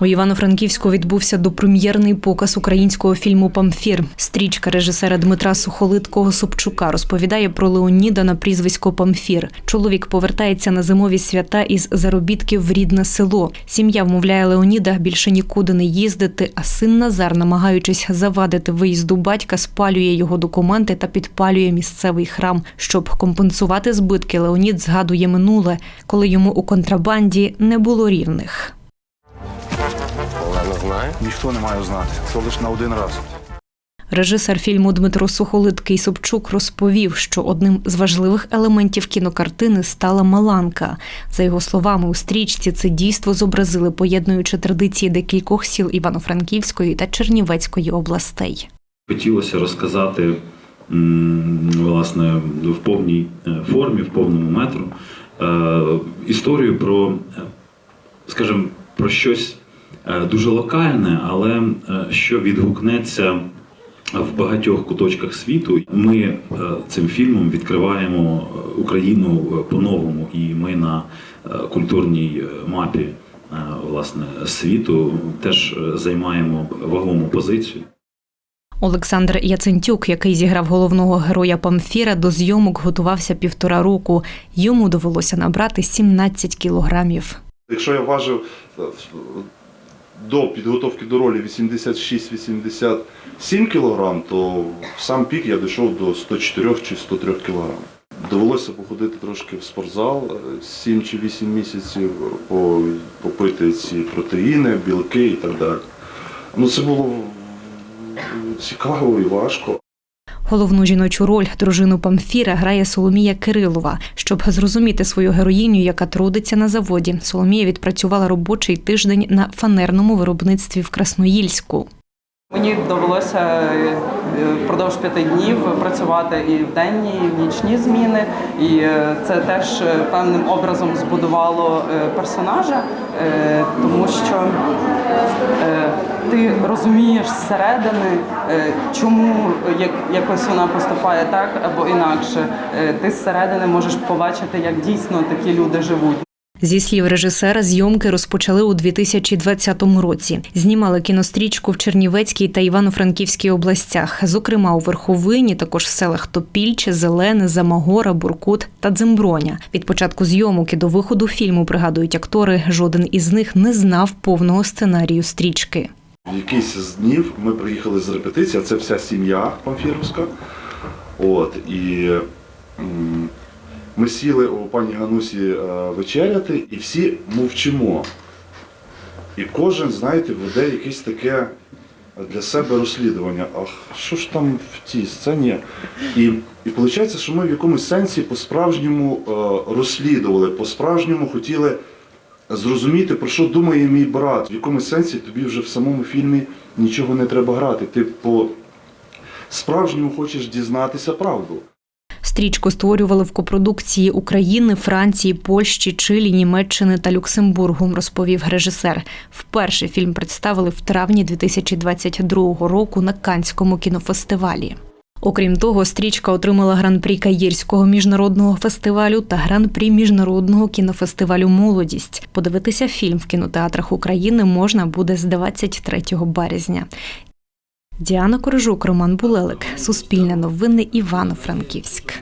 У Івано-Франківську відбувся допрем'єрний показ українського фільму Памфір. Стрічка режисера Дмитра Сухолиткого Собчука розповідає про Леоніда на прізвисько Памфір. Чоловік повертається на зимові свята із заробітків в рідне село. Сім'я вмовляє Леоніда більше нікуди не їздити, а син Назар, намагаючись завадити виїзду батька, спалює його документи та підпалює місцевий храм. Щоб компенсувати збитки, Леонід згадує минуле, коли йому у контрабанді не було рівних. Олена знає. Ніхто не має знати. Це лише на один раз. Режисер фільму Дмитро Сухолиткий Собчук розповів, що одним з важливих елементів кінокартини стала Маланка. За його словами, у стрічці це дійство зобразили, поєднуючи традиції декількох сіл Івано-Франківської та Чернівецької областей. Хотілося розказати власне в повній е, формі, в повному метру е, історію про, скажімо, про щось е, дуже локальне, але е, що відгукнеться в багатьох куточках світу. Ми е, цим фільмом відкриваємо Україну по-новому, і ми на культурній мапі власне світу теж займаємо вагому позицію. Олександр Яцентюк, який зіграв головного героя Памфіра, до зйомок готувався півтора року. Йому довелося набрати 17 кілограмів. Якщо я важив е, до підготовки до ролі 86-87 кг, то в сам пік я дійшов до 104 чи 103 кг. Довелося походити трошки в спортзал, е, 7 чи 8 місяців, попити ці протеїни, білки і так далі. Ну, це було цікаво і важко. Головну жіночу роль дружину Памфіра грає Соломія Кирилова. Щоб зрозуміти свою героїню, яка трудиться на заводі, Соломія відпрацювала робочий тиждень на фанерному виробництві в Красноїльську. Мені довелося е, впродовж п'яти днів працювати і в денні, і в нічні зміни, і е, це теж е, певним образом збудувало персонажа, тому що ти розумієш зсередини, чому як, якось вона поступає так або інакше. Ти зсередини можеш побачити, як дійсно такі люди живуть. Зі слів режисера, зйомки розпочали у 2020 році. Знімали кінострічку в Чернівецькій та Івано-Франківській областях, зокрема у Верховині, також в селах Топільче, Зелене, Замагора, Буркут та Дземброня. Від початку зйомок і до виходу фільму пригадують актори. Жоден із них не знав повного сценарію стрічки. Якийсь з днів ми приїхали з репетиції, це вся сім'я Памфіровська. От, і ми сіли у пані Ганусі е, вечеряти і всі мовчимо. І кожен, знаєте, веде якесь таке для себе розслідування. Ах, що ж там в тій сцені? І, і виходить, що ми в якомусь сенсі по-справжньому е, розслідували, по-справжньому хотіли зрозуміти, про що думає мій брат. В якомусь сенсі тобі вже в самому фільмі нічого не треба грати. Ти по справжньому хочеш дізнатися правду. Стрічку створювали в копродукції України, Франції, Польщі, Чилі, Німеччини та Люксембургу, розповів режисер. Вперше фільм представили в травні 2022 року на Канському кінофестивалі. Окрім того, стрічка отримала гран-прі Каїрського міжнародного фестивалю та гран-прі міжнародного кінофестивалю Молодість. Подивитися фільм в кінотеатрах України можна буде з 23 березня. Діана Корожук, Роман Булелик, Суспільне новини, Івано-Франківськ.